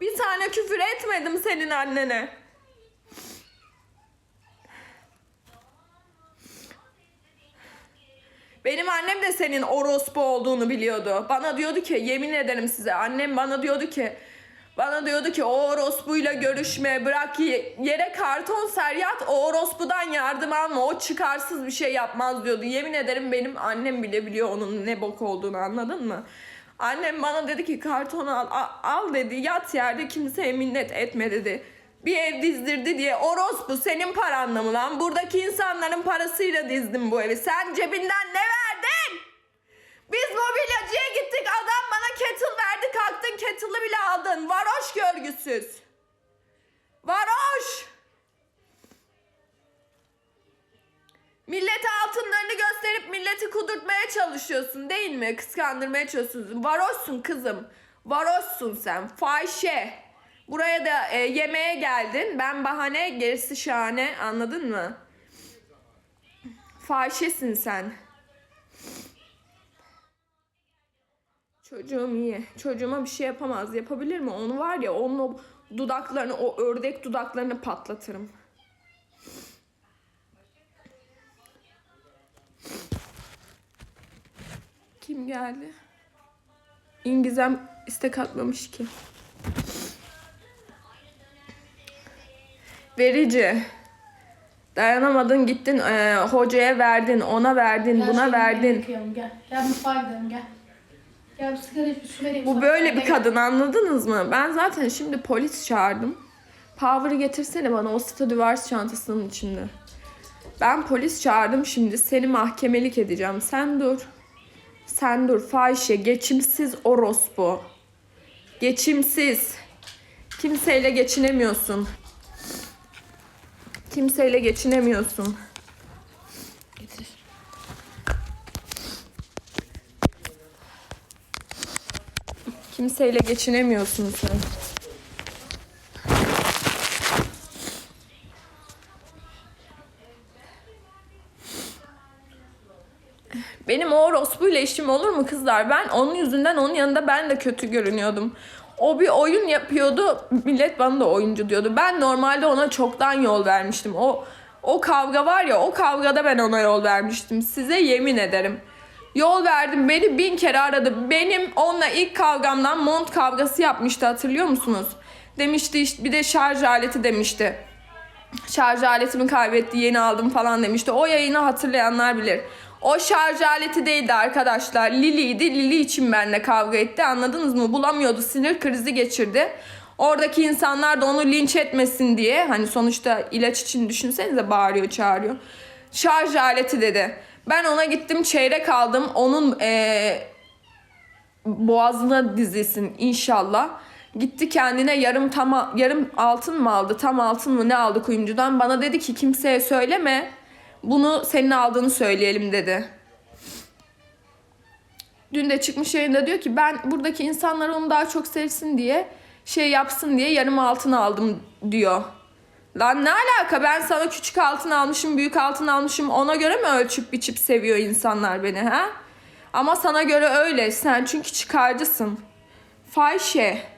Bir tane küfür etmedim senin annene. Benim annem de senin orospu olduğunu biliyordu. Bana diyordu ki yemin ederim size annem bana diyordu ki bana diyordu ki o orospuyla görüşme bırak ye- yere karton ser yat o orospudan yardım alma o çıkarsız bir şey yapmaz diyordu. Yemin ederim benim annem bile biliyor onun ne bok olduğunu anladın mı? Annem bana dedi ki karton al, al, dedi yat yerde kimseye minnet etme dedi. Bir ev dizdirdi diye orospu senin paranla mı lan? Buradaki insanların parasıyla dizdim bu evi. Sen cebinden ne verdin? Biz mobilyacıya gittik adam bana kettle verdi kalktın kettle'ı bile aldın. Varoş görgüsüz. Varoş. Milleti kudurtmaya çalışıyorsun değil mi? Kıskandırmaya çalışıyorsun. Varoşsun kızım. Varoşsun sen. Fahişe. Buraya da e, yemeğe geldin. Ben bahane gerisi şahane anladın mı? Fahişesin sen. Çocuğum iyi. Çocuğuma bir şey yapamaz. Yapabilir mi? Onu var ya onun o dudaklarını, o ördek dudaklarını patlatırım. Kim geldi? İngizem istek atmamış ki. Verici. Dayanamadın gittin eee, hocaya verdin, ona verdin, Gel buna şimdi verdin. Gel. Gel mutfağa gidelim gel. Gel bir sigara iç bir su vereyim. Bu sana. böyle bir kadın anladınız mı? Ben zaten şimdi polis çağırdım. Power'ı getirsene bana o Stradivarius çantasının içinde. Ben polis çağırdım şimdi seni mahkemelik edeceğim. Sen dur. Sen dur fahişe geçimsiz orospu. Geçimsiz. Kimseyle geçinemiyorsun. Kimseyle geçinemiyorsun. Getir. Kimseyle geçinemiyorsun sen. Benim o orospuyla işim olur mu kızlar? Ben onun yüzünden onun yanında ben de kötü görünüyordum. O bir oyun yapıyordu. Millet bana da oyuncu diyordu. Ben normalde ona çoktan yol vermiştim. O o kavga var ya o kavgada ben ona yol vermiştim. Size yemin ederim. Yol verdim. Beni bin kere aradı. Benim onunla ilk kavgamdan mont kavgası yapmıştı hatırlıyor musunuz? Demişti işte bir de şarj aleti demişti. Şarj aletimi kaybetti yeni aldım falan demişti. O yayını hatırlayanlar bilir. O şarj aleti değildi arkadaşlar. Lili'ydi. Lili için benimle kavga etti. Anladınız mı? Bulamıyordu. Sinir krizi geçirdi. Oradaki insanlar da onu linç etmesin diye hani sonuçta ilaç için düşünsenize bağırıyor çağırıyor. Şarj aleti dedi. Ben ona gittim çeyrek aldım. Onun eee boğazına dizilsin inşallah. Gitti kendine yarım tam yarım altın mı aldı tam altın mı ne aldı kuyumcudan bana dedi ki kimseye söyleme bunu senin aldığını söyleyelim dedi. Dün de çıkmış yayında diyor ki ben buradaki insanlar onu daha çok sevsin diye şey yapsın diye yarım altın aldım diyor. Lan ne alaka ben sana küçük altın almışım büyük altın almışım ona göre mi ölçüp biçip seviyor insanlar beni ha? Ama sana göre öyle sen çünkü çıkarcısın. Fahişe.